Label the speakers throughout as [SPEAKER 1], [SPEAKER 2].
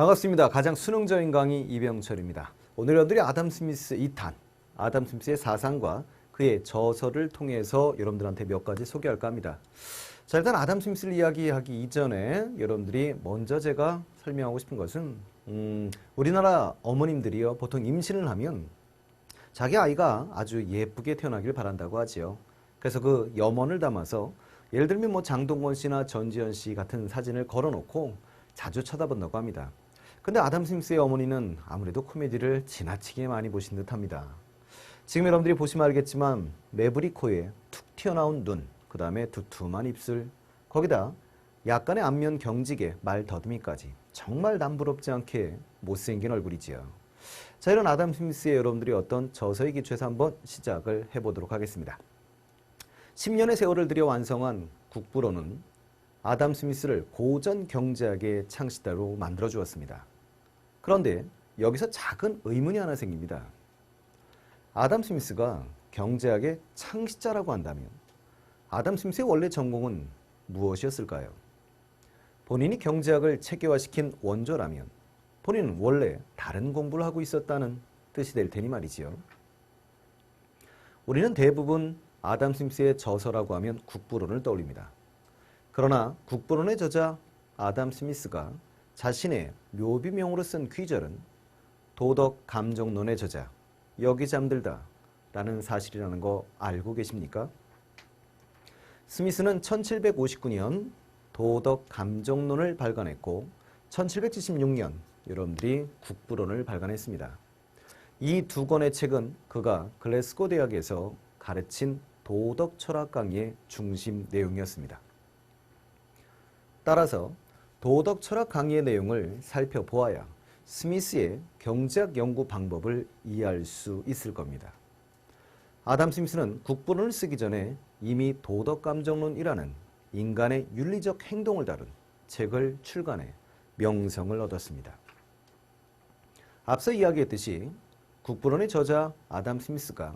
[SPEAKER 1] 반갑습니다. 가장 수능적인 강의 이병철입니다. 오늘 여러분들이 아담 스미스 2탄, 아담 스미스의 사상과 그의 저서를 통해서 여러분들한테 몇 가지 소개할까 합니다. 자, 일단 아담 스미스를 이야기하기 이전에 여러분들이 먼저 제가 설명하고 싶은 것은 음, 우리나라 어머님들이요 보통 임신을 하면 자기 아이가 아주 예쁘게 태어나길 바란다고 하지요. 그래서 그 염원을 담아서 예를 들면 뭐 장동건 씨나 전지현 씨 같은 사진을 걸어놓고 자주 쳐다본다고 합니다. 근데 아담 스미스의 어머니는 아무래도 코미디를 지나치게 많이 보신 듯합니다. 지금 여러분들이 보시면 알겠지만 매부리 코에 툭 튀어나온 눈, 그 다음에 두툼한 입술, 거기다 약간의 안면 경직에 말 더듬이까지 정말 남부럽지 않게 못생긴 얼굴이지요. 자, 이런 아담 스미스의 여러분들이 어떤 저서의 기초에서 한번 시작을 해보도록 하겠습니다. 10년의 세월을 들여 완성한 국부론은 아담 스미스를 고전 경제학의 창시자로 만들어 주었습니다. 그런데 여기서 작은 의문이 하나 생깁니다. 아담 스미스가 경제학의 창시자라고 한다면 아담 스미스의 원래 전공은 무엇이었을까요? 본인이 경제학을 체계화시킨 원조라면 본인은 원래 다른 공부를 하고 있었다는 뜻이 될 테니 말이지요. 우리는 대부분 아담 스미스의 저서라고 하면 국부론을 떠올립니다. 그러나 국부론의 저자 아담 스미스가 자신의 묘비명으로 쓴 귀절은 도덕 감정론의 저자 여기 잠들다 라는 사실이라는 거 알고 계십니까? 스미스는 1759년 도덕 감정론을 발간했고 1776년 여러분들이 국부론을 발간했습니다. 이 두 권의 책은 그가 글래스고 대학에서 가르친 도덕 철학 강의의 중심 내용이었습니다. 따라서 도덕 철학 강의의 내용을 살펴보아야 스미스의 경제학 연구 방법을 이해할 수 있을 겁니다. 아담 스미스는 국부론을 쓰기 전에 이미 도덕 감정론이라는 인간의 윤리적 행동을 다룬 책을 출간해 명성을 얻었습니다. 앞서 이야기했듯이 국부론의 저자 아담 스미스가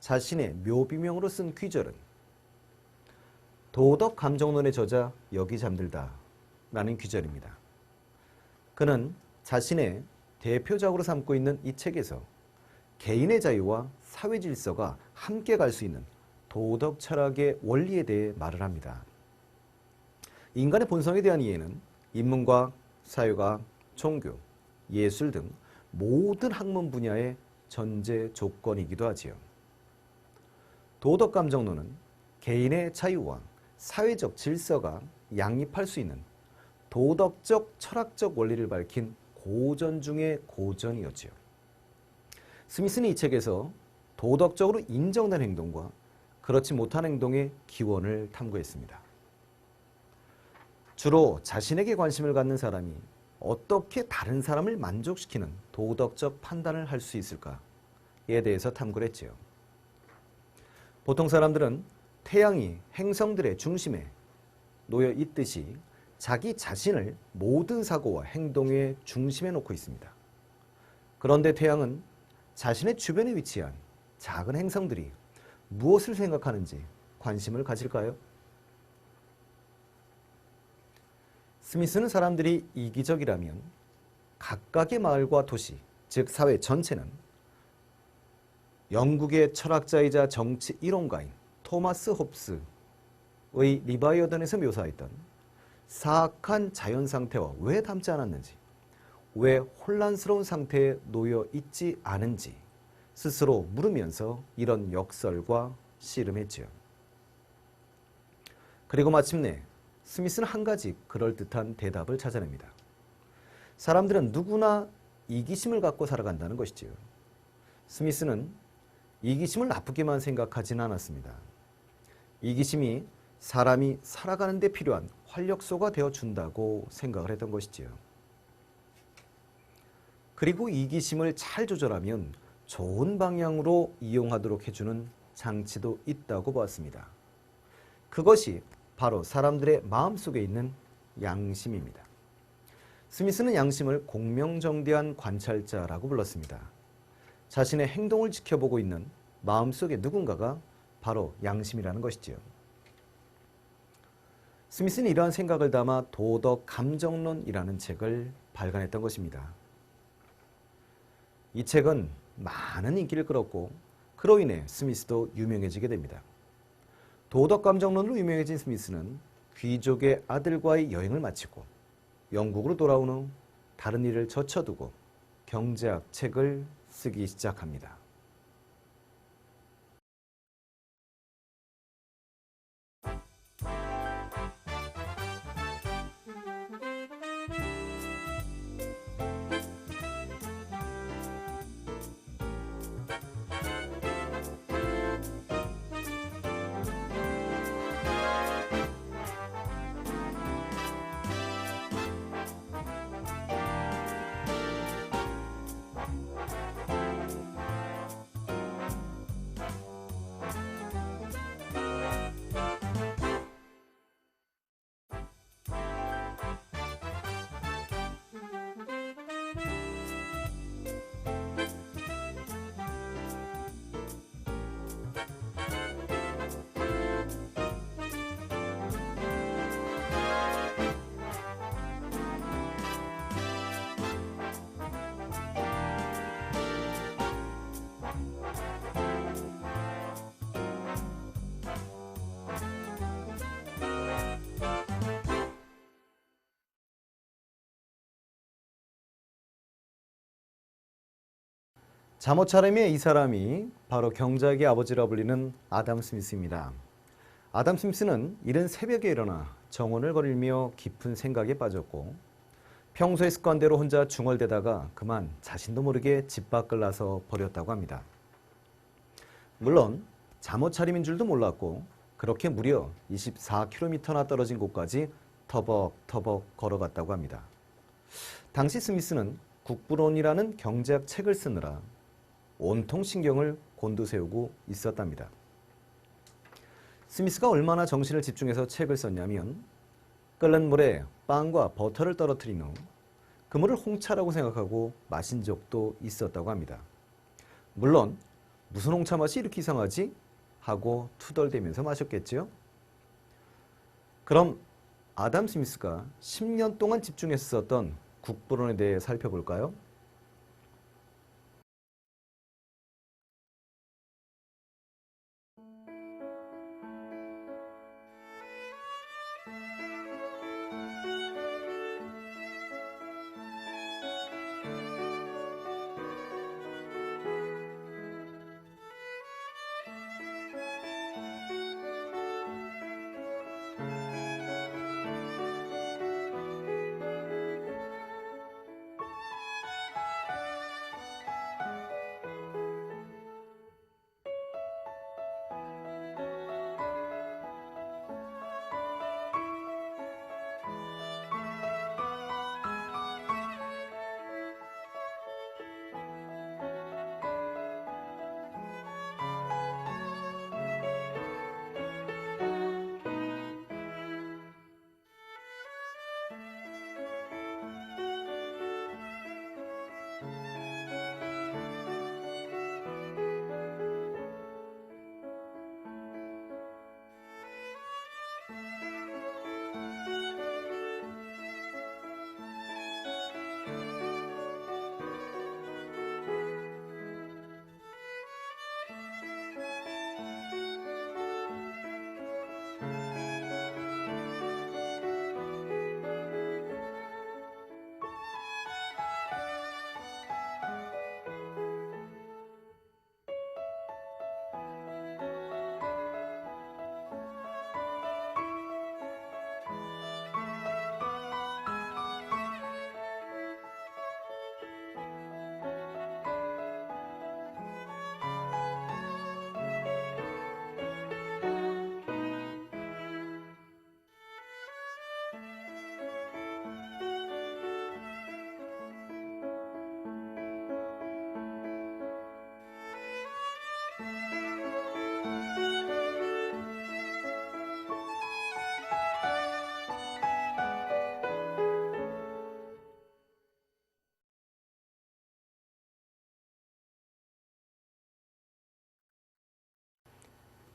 [SPEAKER 1] 자신의 묘비명으로 쓴 귀절은 도덕 감정론의 저자 여기 잠들다 라는 귀절입니다. 그는 자신의 대표작으로 삼고 있는 이 책에서 개인의 자유와 사회 질서가 함께 갈 수 있는 도덕 철학의 원리에 대해 말을 합니다. 인간의 본성에 대한 이해는 인문과학, 사회과학, 종교, 예술 등 모든 학문 분야의 전제 조건이기도 하지요. 도덕 감정론은 개인의 자유와 사회적 질서가 양립할 수 있는 도덕적 철학적 원리를 밝힌 고전 중의 고전이었지요. 스미스는 이 책에서 도덕적으로 인정된 행동과 그렇지 못한 행동의 기원을 탐구했습니다. 주로 자신에게 관심을 갖는 사람이 어떻게 다른 사람을 만족시키는 도덕적 판단을 할 수 있을까에 대해서 탐구를 했지요. 보통 사람들은 태양이 행성들의 중심에 놓여 있듯이 자기 자신을 모든 사고와 행동의 중심에 놓고 있습니다. 그런데 태양은 자신의 주변에 위치한 작은 행성들이 무엇을 생각하는지 관심을 가질까요? 스미스는 사람들이 이기적이라면 각각의 마을과 도시, 즉 사회 전체는 영국의 철학자이자 정치 이론가인 토마스 홉스의 리바이어던에서 묘사했던 사악한 자연 상태와 왜 닮지 않았는지, 왜 혼란스러운 상태에 놓여 있지 않은지 스스로 물으면서 이런 역설과 씨름했지요. 그리고 마침내 스미스는 한 가지 그럴듯한 대답을 찾아냅니다. 사람들은 누구나 이기심을 갖고 살아간다는 것이지요. 스미스는 이기심을 나쁘게만 생각하진 않았습니다. 이기심이 사람이 살아가는 데 필요한 활력소가 되어 준다고 생각을 했던 것이지요. 그리고 이기심을 잘 조절하면 좋은 방향으로 이용하도록 해주는 장치도 있다고 보았습니다. 그것이 바로 사람들의 마음속에 있는 양심입니다. 스미스는 양심을 공명정대한 관찰자라고 불렀습니다. 자신의 행동을 지켜보고 있는 마음속의 누군가가 바로 양심이라는 것이지요. 스미스는 이러한 생각을 담아 도덕 감정론이라는 책을 발간했던 것입니다. 이 책은 많은 인기를 끌었고 그로 인해 스미스도 유명해지게 됩니다. 도덕 감정론으로 유명해진 스미스는 귀족의 아들과의 여행을 마치고 영국으로 돌아온 후 다른 일을 젖혀두고 경제학 책을 쓰기 시작합니다. 잠옷 차림의 이 사람이 바로 경작의 아버지라 불리는 아담 스미스입니다. 아담 스미스는 이른 새벽에 일어나 정원을 거닐며 깊은 생각에 빠졌고 평소의 습관대로 혼자 중얼대다가 그만 자신도 모르게 집 밖을 나서 버렸다고 합니다. 물론 잠옷 차림인 줄도 몰랐고 그렇게 무려 24km나 떨어진 곳까지 터벅터벅 걸어갔다고 합니다. 당시 스미스는 국부론이라는 경제학 책을 쓰느라 온통 신경을 곤두세우고 있었답니다. 스미스가 얼마나 정신을 집중해서 책을 썼냐면 끓는 물에 빵과 버터를 떨어뜨린 후 그물을 홍차라고 생각하고 마신 적도 있었다고 합니다. 물론 무슨 홍차 맛이 이렇게 이상하지? 하고 투덜대면서 마셨겠지요. 그럼 아담 스미스가 10년 동안 집중해서 썼던 국부론에 대해 살펴볼까요?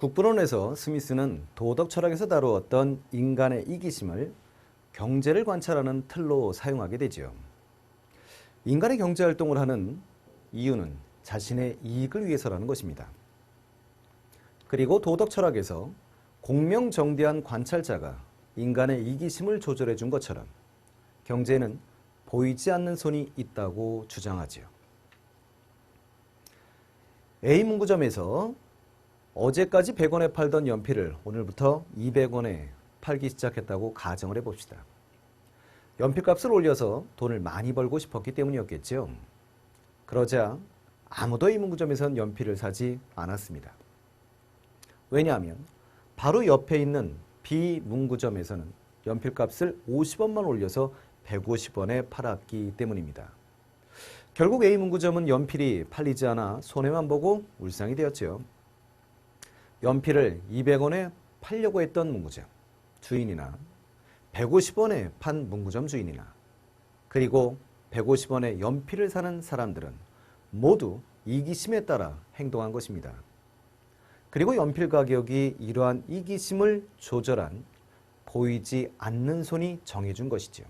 [SPEAKER 1] 국부론에서 스미스는 도덕 철학에서 다루었던 인간의 이기심을 경제를 관찰하는 틀로 사용하게 되죠. 인간의 경제 활동을 하는 이유는 자신의 이익을 위해서라는 것입니다. 그리고 도덕 철학에서 공명정대한 관찰자가 인간의 이기심을 조절해 준 것처럼 경제는 보이지 않는 손이 있다고 주장하지요. A 문구점에서 어제까지 100원에 팔던 연필을 오늘부터 200원에 팔기 시작했다고 가정을 해봅시다. 연필값을 올려서 돈을 많이 벌고 싶었기 때문이었겠죠. 그러자 아무도 이 문구점에선 연필을 사지 않았습니다. 왜냐하면 바로 옆에 있는 B 문구점에서는 연필값을 50원만 올려서 150원에 팔았기 때문입니다. 결국 A 문구점은 연필이 팔리지 않아 손해만 보고 울상이 되었지요. 연필을 200원에 팔려고 했던 문구점 주인이나 150원에 판 문구점 주인이나 그리고 150원에 연필을 사는 사람들은 모두 이기심에 따라 행동한 것입니다. 그리고 연필 가격이 이러한 이기심을 조절한 보이지 않는 손이 정해준 것이지요.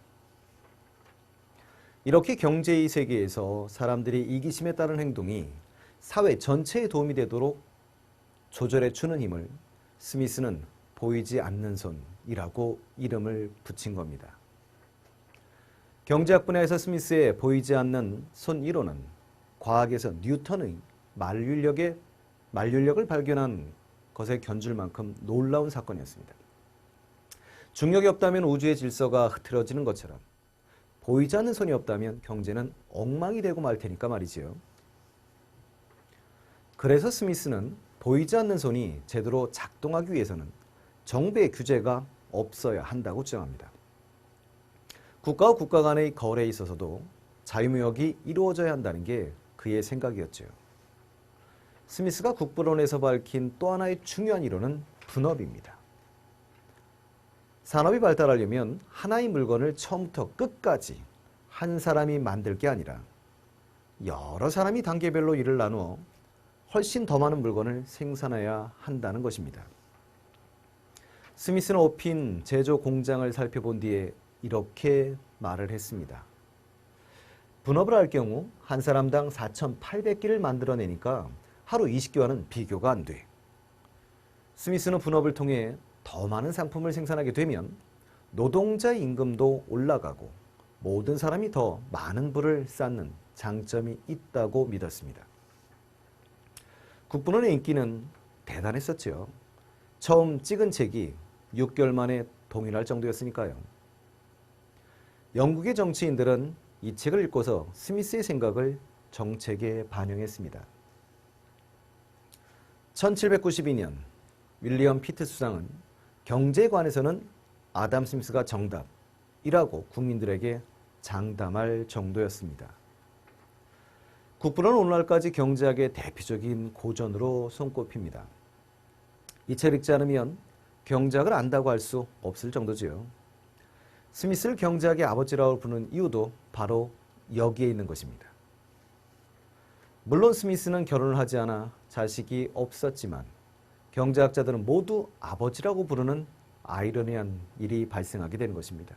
[SPEAKER 1] 이렇게 경제의 세계에서 사람들이 이기심에 따른 행동이 사회 전체에 도움이 되도록 조절해 주는 힘을 스미스는 보이지 않는 손이라고 이름을 붙인 겁니다. 경제학 분야에서 스미스의 보이지 않는 손 이론은 과학에서 뉴턴의 만륜력의 만륜력을 발견한 것에 견줄 만큼 놀라운 사건이었습니다. 중력이 없다면 우주의 질서가 흐트러지는 것처럼 보이지 않는 손이 없다면 경제는 엉망이 되고 말 테니까 말이지요. 그래서 스미스는 보이지 않는 손이 제대로 작동하기 위해서는 정부의 규제가 없어야 한다고 주장합니다. 국가와 국가 간의 거래에 있어서도 자유무역이 이루어져야 한다는 게 그의 생각이었죠. 스미스가 국부론에서 밝힌 또 하나의 중요한 이론은 분업입니다. 산업이 발달하려면 하나의 물건을 처음부터 끝까지 한 사람이 만들 게 아니라 여러 사람이 단계별로 일을 나누어 훨씬 더 많은 물건을 생산해야 한다는 것입니다. 스미스는 오핀 제조 공장을 살펴본 뒤에 이렇게 말을 했습니다. 분업을 할 경우 한 사람당 4,800개를 만들어내니까 하루 20개와는 비교가 안 돼. 스미스는 분업을 통해 더 많은 상품을 생산하게 되면 노동자 임금도 올라가고 모든 사람이 더 많은 부를 쌓는 장점이 있다고 믿었습니다. 국부론의 인기는 대단했었죠. 처음 찍은 책이 6개월 만에 동일할 정도였으니까요. 영국의 정치인들은 이 책을 읽고서 스미스의 생각을 정책에 반영했습니다. 1792년 윌리엄 피트 수상은 경제에 관해서는 아담 스미스가 정답이라고 국민들에게 장담할 정도였습니다. 국부는 오늘날까지 경제학의 대표적인 고전으로 손꼽힙니다. 이책 읽지 않으면 경제학을 안다고 할 수 없을 정도지요. 스미스를 경제학의 아버지라고 부르는 이유도 바로 여기에 있는 것입니다. 물론 스미스는 결혼을 하지 않아 자식이 없었지만 경제학자들은 모두 아버지라고 부르는 아이러니한 일이 발생하게 되는 것입니다.